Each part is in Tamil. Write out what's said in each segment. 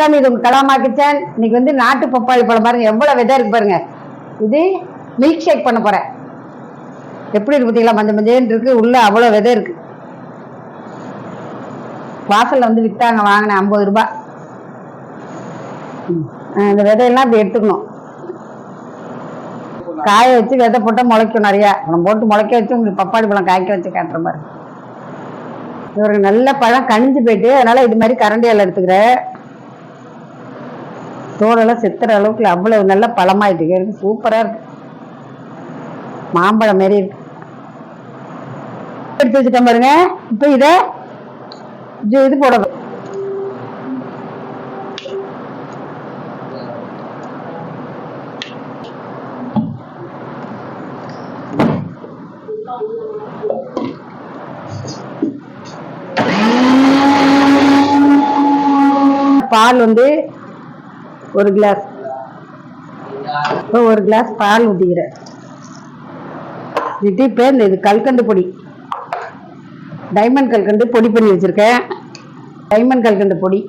வணக்கம் இது உங்க கலாமா கிச்சன் இன்னைக்கு வந்து நாட்டு பப்பாளி பழம் பாருங்க. எவ்வளவு விதை இருக்கு பாருங்க. இது மில்க் ஷேக் பண்ண போறேன். எப்படி இருக்கு பார்த்தீங்களா மஞ்சள் மஞ்சள் இருக்கு. உள்ள அவ்வளோ விதை இருக்கு. வாசல்ல வந்து வித்தாங்க. வாங்கினேன் ஐம்பது ரூபா ஆ, இந்த விதையெல்லாம் இப்படி எடுத்துக்கணும். காய வச்சு விதை போட்டால் முளைக்கும் நிறையா. நம்ம போட்டு முளைக்க வச்சு உங்களுக்கு பப்பாளி பழம் காய்க்க வச்சு காட்டுற மாதிரி. இவருக்கு நல்ல பழம் கணிஞ்சு போயிட்டு அதனால இது மாதிரி கரண்டியால் எடுத்துக்கிறேன். தோலெல்லாம் செத்துற அளவுக்கு அவ்வளவு நல்ல பழமாயிட்டு இருக்கு. சூப்பரா இருக்கு. மாம்பழம் மாரி இருக்கு. எடுத்து வச்சுட்டேன் பாருங்க. இப்போ இதை இது இது போடணும். பால் வந்து ஒரு கிளாஸ் இப்போ ஒரு கிளாஸ் பால் ஊற்றிக்கிறேன் திட்டி இப்போ இந்த இது கல்கண்டு பொடி. டைமண்ட் கல்கண்டு பொடி பண்ணி வச்சுருக்கேன். டைமண்ட் கல்கண்டு பொடி.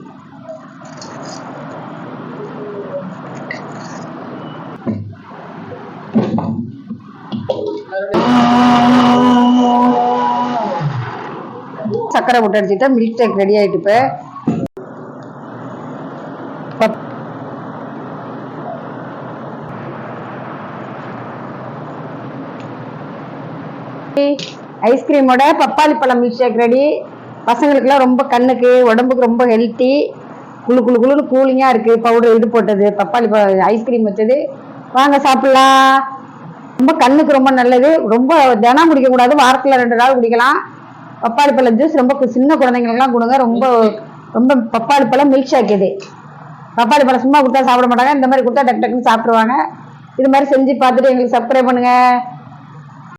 சக்கரை போட்டு அடிச்சுட்டா மில்க் டேக் ரெடி ஆயிட்டு இப்போ. ஐஸ்கிரீமோட பப்பாளி பழம் மில்க் ஷேக் ரெடி பசங்களுக்குலாம் ரொம்ப கண்ணுக்கு உடம்புக்கு ரொம்ப ஹெல்த்தி குளு குளு குளுன்னு கூலிங்காக இருக்குது பவுடர் இது போட்டது பப்பாளி பழம் ஐஸ்கிரீம் வச்சது. வாங்க சாப்பிட்லாம். ரொம்ப கண்ணுக்கு ரொம்ப நல்லது. ரொம்ப தினம் குடிக்கக்கூடாது வாரத்தில் ரெண்டு நாள் குடிக்கலாம். பப்பாளி பழம் ஜூஸ் ரொம்ப கு- சின்ன குழந்தைங்களுக்குலாம் கொடுங்க. ரொம்ப ரொம்ப பப்பாளி பழம் மில்க் ஷேக் இது. பப்பாளி பழம் சும்மா கொடுத்தா சாப்பிட மாட்டாங்க. இந்த மாதிரி கொடுத்தா டக்கு டக்குன்னு சாப்பிடுவாங்க இது மாதிரி செஞ்சு பார்த்துட்டு எங்களுக்கு சப்ஸ்கிரைப் பண்ணுங்கள்